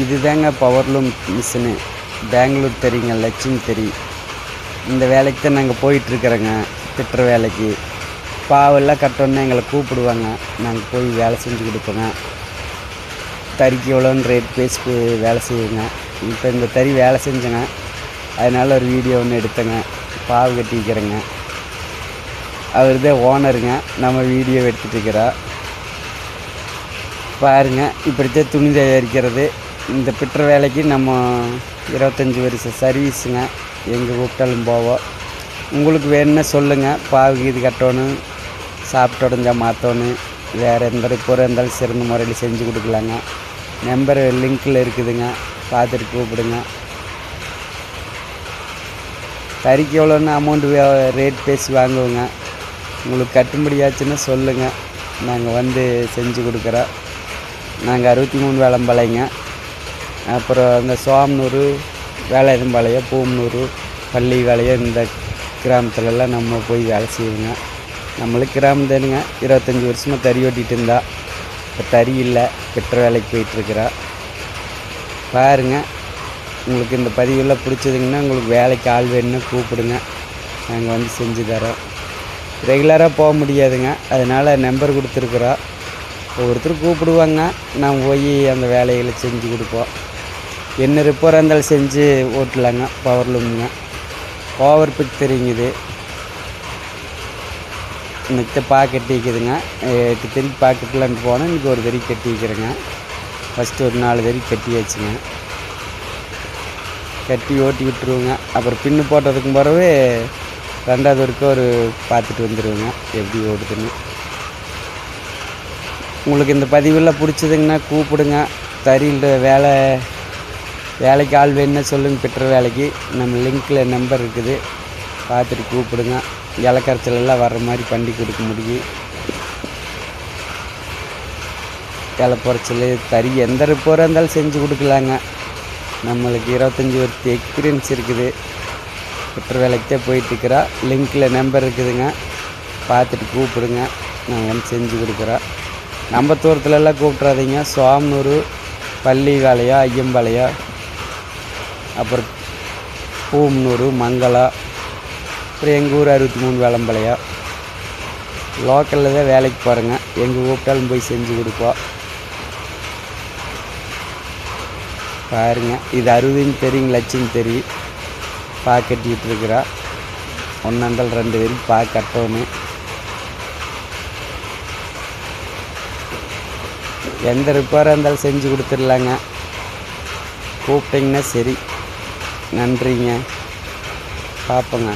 இதுதாங்க powerloom machine Bangalore தெரியுங்க லட்சுமி தெரி. இந்த வேலைக்கு தான் நாங்கள் போயிட்டுருக்குறோங்க திட்டுற வேலைக்கு. பாவெல்லாம் கட்டணுன்னு எங்களை கூப்பிடுவாங்க. நாங்கள் போய் வேலை செஞ்சு கொடுப்போங்க. தறிக்கு எவ்வளோன்னு ரேட் பேசி வேலை செய்வோங்க. இப்போ இந்த தறி வேலை செஞ்சேங்க. அதனால் ஒரு வீடியோ ஒன்று எடுத்தேங்க. பாவு கட்டிக்கிறேங்க. அவர் தான் ஓனருங்க நம்ம வீடியோ எடுத்துகிட்டு இருக்கிறா பாருங்கள் இப்படித்தான் துணி தயாரிக்கிறது. இந்த பிட்டுற வேலைக்கு நம்ம இருபத்தஞ்சி வருஷம் சர்வீஸுங்க எங்கே கூப்பிட்டாலும் போவோம். உங்களுக்கு வேணும்னா சொல்லுங்கள் பாவுக்கு இது கட்டணும் சாப்பிட்டு உடஞ்சா மாற்றணும் வேறு எந்த பொருள் இருந்தாலும் சிறந்த முறையில் செஞ்சு கொடுக்கலாங்க. நம்பர் லிங்க்கில் இருக்குதுங்க. பார்த்துட்டு கூப்பிடுங்க. தறிக்கு எவ்வளோன்னு அமௌண்ட்டு ரேட் பேசி வாங்குவோங்க. உங்களுக்கு கட்டுப்படியாச்சுன்னா சொல்லுங்கள் நாங்கள் வந்து செஞ்சு கொடுக்குறோம். நாங்கள் அறுபத்தி மூணு வேளம்பாளையங்க அப்புறம் இந்த சோமனூர் வேலையதம்பாளையம் பூமனூர் பள்ளி வேலையம் இந்த கிராமத்துலலாம் நம்ம போய் வேலை செய்வோங்க. நம்மளுக்கு கிராமம் தானுங்க. இருபத்தஞ்சி வருஷமாக தறி ஓட்டிகிட்டு இருந்தா. இப்போ தறி இல்லை. பெற்ற வேலைக்கு போயிட்டுருக்குறா. பாருங்க. உங்களுக்கு இந்த பதிவெல்லாம் பிடிச்சதுங்கன்னா உங்களுக்கு வேலைக்கு ஆள் வேணும்னா கூப்பிடுங்க. நாங்கள் வந்து செஞ்சு தரோம். ரெகுலராக போக முடியாதுங்க. அதனால் நம்பர் கொடுத்துருக்குறோம். ஒவ்வொருத்தரும் கூப்பிடுவாங்க. நான் போய் அந்த வேலைகளை செஞ்சு கொடுப்போம். என்ன ரிப்போராக இருந்தாலும் செஞ்சு ஓட்டலாங்க பவர் லூமுங்க ஓவர் பிக் தெரியுங்குது மித்த பா கட்டிக்குதுங்க எட்டு தெரி பாக்கெட்லான்னு போனால் இன்றைக்கி ஒரு தெரி கட்டிக்கிறேங்க ஃபஸ்ட்டு ஒரு நாலு தெரி கட்டி வச்சுங்க கட்டி ஓட்டி விட்டுருவோங்க. அப்புறம் பின்னு போட்டதுக்கு பிறகு ரெண்டாவது வரைக்கும் ஒரு பார்த்துட்டு வந்துடுவோங்க எப்படி ஓடுதுன்னு. உங்களுக்கு இந்த பதிவெல்லாம் பிடிச்சதுங்கன்னா கூப்பிடுங்க. தறியில் வேலை வேலைக்கு ஆள் வேணும்னா சொல்லுங்கள் பெற்ற வேலைக்கு. நம்ம லிங்க்கில் நம்பர் இருக்குது. பார்த்துட்டு கூப்பிடுங்க. இலக்கரத்துலலாம் வர்ற மாதிரி பண்ணி கொடுக்க முடியும். இலை பொறைச்சல் தறி எந்த ரிப்போராக இருந்தாலும் செஞ்சு கொடுக்கலாங்க. நம்மளுக்கு இருபத்தஞ்சி வருஷத்து எக்ஸ்பீரியன்ஸ் இருக்குது. குற்ற வேலைக்கு தான் போயிட்டுருக்குறா. லிங்க்கில் நம்பர் இருக்குதுங்க. பார்த்துட்டு கூப்பிடுங்க. நான் வந்து செஞ்சு கொடுக்குறோம் நம்ம தூரத்துலலாம் கூப்பிட்றாதீங்க சோமனூர் பள்ளி வேலையா ஐயம்பாளையோ? அப்புறம் பூம்னூர் மங்களம் அப்புறம் எங்கள் ஊர் அறுபத்தி மூணு வேளம்பாளையம் லோக்கலில் தான் வேலைக்கு போகிறேங்க எங்கே கூப்பிட்டாலும் போய் செஞ்சு கொடுப்போம் பாருங்க இது அறுபதுன்னு தெரியுங்க லட்சம் தெரியும். பா கட்டிகிட்ருக்குறா இருக்கிறா. ரெண்டு பேரும் பா கட்டணும் எந்த ரிப்பேராக இருந்தாலும் செஞ்சு கொடுத்துடலாங்க. கூப்பிட்டிங்கன்னா சரி. நன்றிங்க. பார்ப்போங்க.